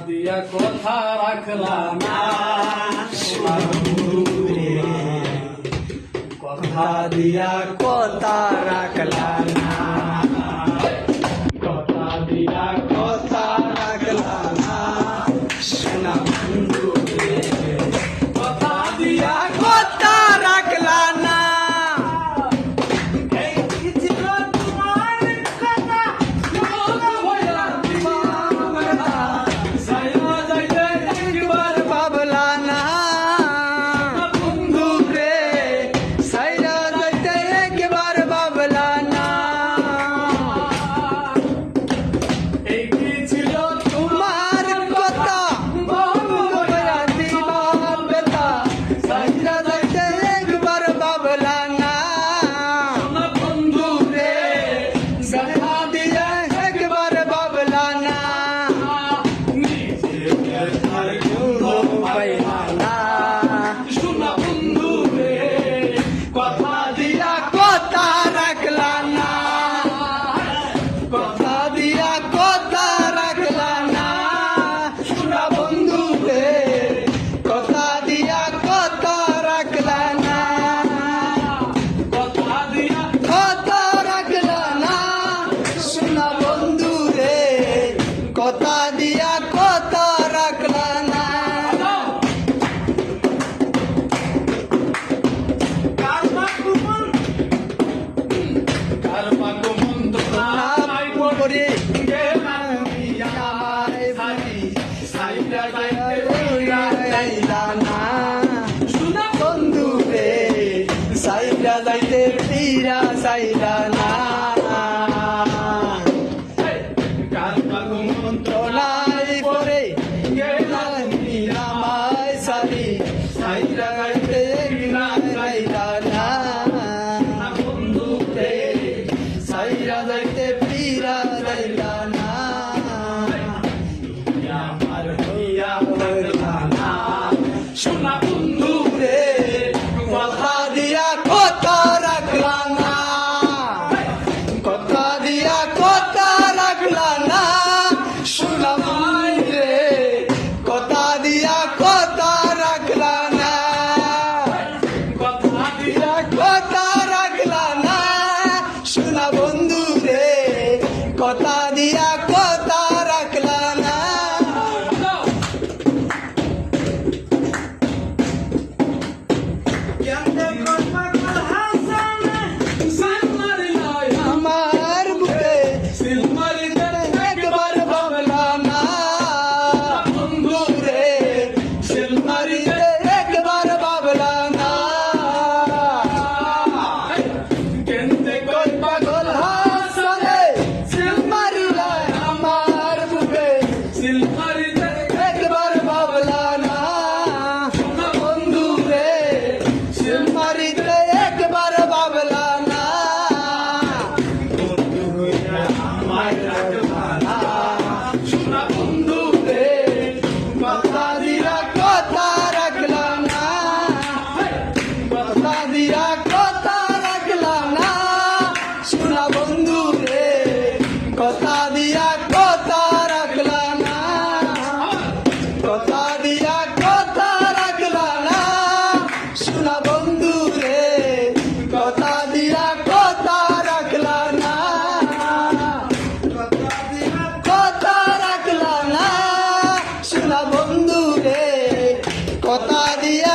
দিয়া কথা রাখলাম কথা দিয়া কথা রাখলাম Cody. القرد বন্ধু রে কথা দিয়া